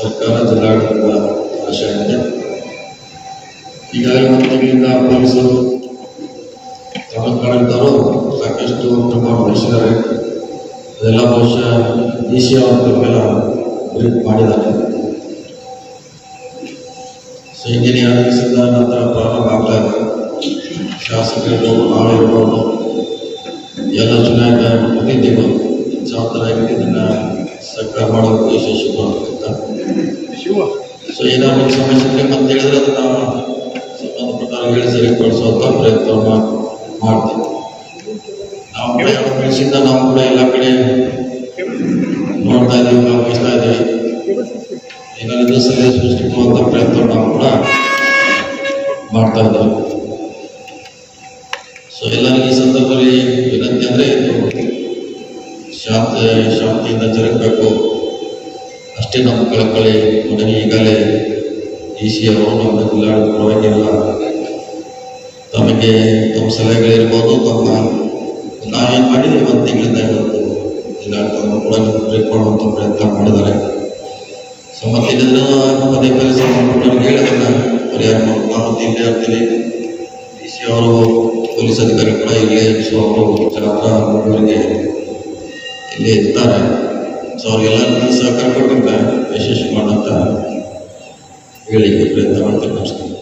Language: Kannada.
ಸರ್ಕಾರ ಜಿಲ್ಲಾಡಳಿತದ ಆಶಯ ಇದೆ ಈಗಾಗಲೇ ಒಂದು ತಿಂಗಳಿಂದ ಪೊಲೀಸರು ತಮಿಳುನಾಡಿನವರು ಸಾಕಷ್ಟು ಕ್ರಮ ವಹಿಸಿದ್ದಾರೆ ಅದೆಲ್ಲ ಬಹುಶಃ ಡಿ ಸಿ ಬ್ರೀಫ್ ಮಾಡಿದ್ದಾರೆ ಸೊ ಆದೇಶದ ನಂತರ ಪ್ರಾರಂಭ ಆಗ್ತಾ ಇದೆ ಶಾಸಕರಿರ್ಬೋದು ನಾವಿರ್ಬೋದು ಎಲ್ಲ ಚುನಾಯಿತ ಪ್ರತಿನಿಧಿಗಳು ಜವಾಬ್ದಾರಿಯಾಗಿ ಇದನ್ನ ಸರ್ಕಾರ ಮಾಡೋದು ಯಶಸ್ವಿ ಮಾಡಬೇಕಂತ ಸೊ ಏನಾದ್ರು ಒಂದು ಸಮಸ್ಯೆ ಮತ್ತೆ ಹೇಳಿದ್ರೆ ಸಂಬಂಧ ಸಂಬಂಧಪಟ್ಟ ಹೇಳಿ ಸರಿಪಡಿಸುವಂತ ಪ್ರಯತ್ನವನ್ನು ಮಾಡ್ತೀವಿ. ನಾವು ಕೂಡ ಎರಡು ವರ್ಷದಿಂದ ನಾವು ಕೂಡ ಎಲ್ಲ ಕಡೆ ನೋಡ್ತಾ ಇದ್ದೀವಿ ಭಾಗವಹಿಸ್ತಾ ಇದ್ದೀವಿ. ಏನಾದ್ರು ಸಲಹೆ ಸೃಷ್ಟಿಸುವಂತ ಪ್ರಯತ್ನ ನಾವು ಕೂಡ ಮಾಡ್ತಾ ಇದ್ದೀವಿ. ಸೊ ಎಲ್ಲರಿಗೂ ಈ ಸಂದರ್ಭದಲ್ಲಿ ವಿನಂತಿ ಅಂದ್ರೆ ಶಾಂತ ಶಾಂತಿಯಿಂದ ಜರುಗಬೇಕು. ಅಷ್ಟೇ ನಮ್ಮ ಕಳಕಳಿ ಮನವಿ ಈಗಲೇ ಇ ಸಿ ಅವರು ನಮ್ಮ ಜಿಲ್ಲಾಡಳಿತ ಪರವಾಗಿಲ್ಲ ತಮಗೆ ತಮ್ಮ ಸಲಹೆಗಳಿರ್ಬೋದು, ತಮ್ಮ ನಾವೇನು ಮಾಡಿದ್ದೀವಿ ಒಂದು ತಿಂಗಳಿಂದ ಇವತ್ತು ಜಿಲ್ಲಾಡಳಿತವನ್ನು ಕೂಡ ಪ್ರಯತ್ನ ಮಾಡಿದ್ದಾರೆ. ಸೊ ಮತ್ತೆ ಇದನ್ನು ಪದೇ ಪದೇ ಸಂಬಂಧಪಟ್ಟವ್ರಿಗೆ ಹೇಳೋದನ್ನು ಪರಿಹಾರ ಮಾಡೋದು ಮತ್ತೆ ಇಲ್ಲೇ ಇರ್ತೀವಿ ಡಿ ಸಿ ಅವರು ಪೊಲೀಸ್ ಅಧಿಕಾರಿ ಕೂಡ ಇಲ್ಲೇ ಸೊ ಅವರು ಜಾತ್ರಾ ಅವರಿಗೆ ಇಲ್ಲೇ ಇರ್ತಾರೆ. ಸೊ ಅವ್ರಿಗೆಲ್ಲರೂ ಸಹಕಾರ ಕೊಟ್ಟಿದ್ದ ಯಶಸ್ವಿ ಮಾಡೋಂಥ ಹೇಳಿಕೆ ಪ್ರಯತ್ನ ಅಷ್ಟೇ